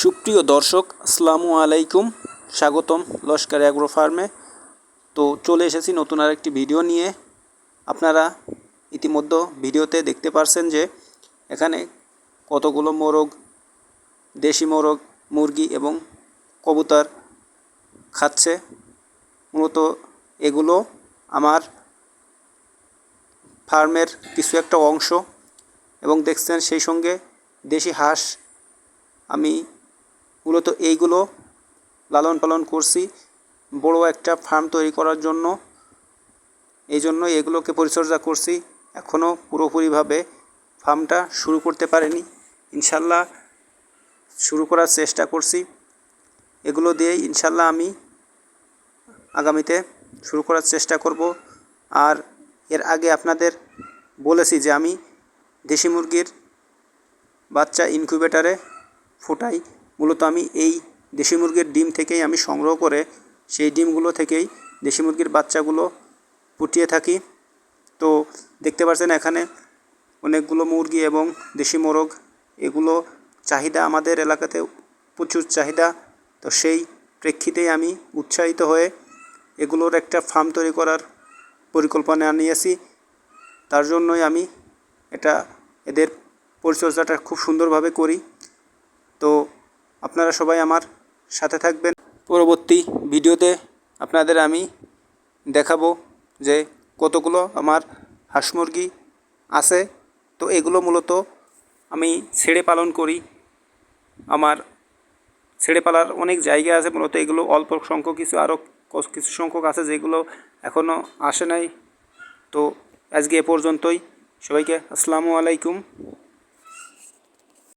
সুপ্রিয় দর্শক, আসসালামু আলাইকুম। স্বাগতম লস্কর অ্যাগ্রো ফার্মে। তো চলে এসেছি নতুন আরেকটি ভিডিও নিয়ে। আপনারা ইতিমধ্যে ভিডিওতে দেখতে পারছেন যে, এখানে কতগুলো মোরগ, দেশি মোরগ, মুরগি এবং কবুতর খাচ্ছে। মূলত এগুলো আমার ফার্মের কিছু একটা অংশ এবং দেখছেন সেই সঙ্গে দেশি হাঁস আমি মূলত এইগুলো লালন পালন করছি। বড় একটা ফার্ম তৈরি করার জন্য। এই জন্য এগুলোকে পরিচর্যা করছি। এখনও পুরোপুরিভাবে ফার্মটা শুরু করতে পারিনি। ইনশাল্লাহ শুরু করার চেষ্টা করছি। এগুলো দিয়েই ইনশাল্লাহ আমি আগামীতে শুরু করার চেষ্টা করব। আর এর আগে আপনাদের বলেছি যে আমি দেশি মুরগির বাচ্চা ইনকিউবেটারে ফোটাই। মূলত আমি এই দেশি মুরগির ডিম থেকেই আমি সংগ্রহ করে সেই ডিমগুলো থেকেই দেশি মুরগির বাচ্চাগুলো ফুটিয়ে থাকি। তো দেখতে পাচ্ছেন এখানে অনেকগুলো মুরগি এবং দেশি মোরগ, এগুলো চাহিদা আমাদের এলাকাতে প্রচুর চাহিদা। তো সেই প্রেক্ষিতেই আমি উৎসাহিত হয়ে এগুলোর একটা ফার্ম তৈরি করার পরিকল্পনা নিয়েছি। তার জন্যই আমি এটা এদের পরিচর্যাটা খুব সুন্দরভাবে করি। তো আপনারা সবাই আমার সাথে থাকবেন। পরবর্তী ভিডিওতে আপনাদের আমি দেখাবো যে কতগুলো আমার হাঁস মুরগি আছে। তো এগুলো মূলত আমি ছেড়ে পালন করি। আমার ছেড়ে পালার অনেক জায়গা আছে, মূলত এগুলো অল্প সংখ্যক কিছু, আরও কিছু সংখ্যক আছে যেগুলো এখনও আসে নাই। তো আজকে এ পর্যন্তই। সবাইকে আসসালামু আলাইকুম।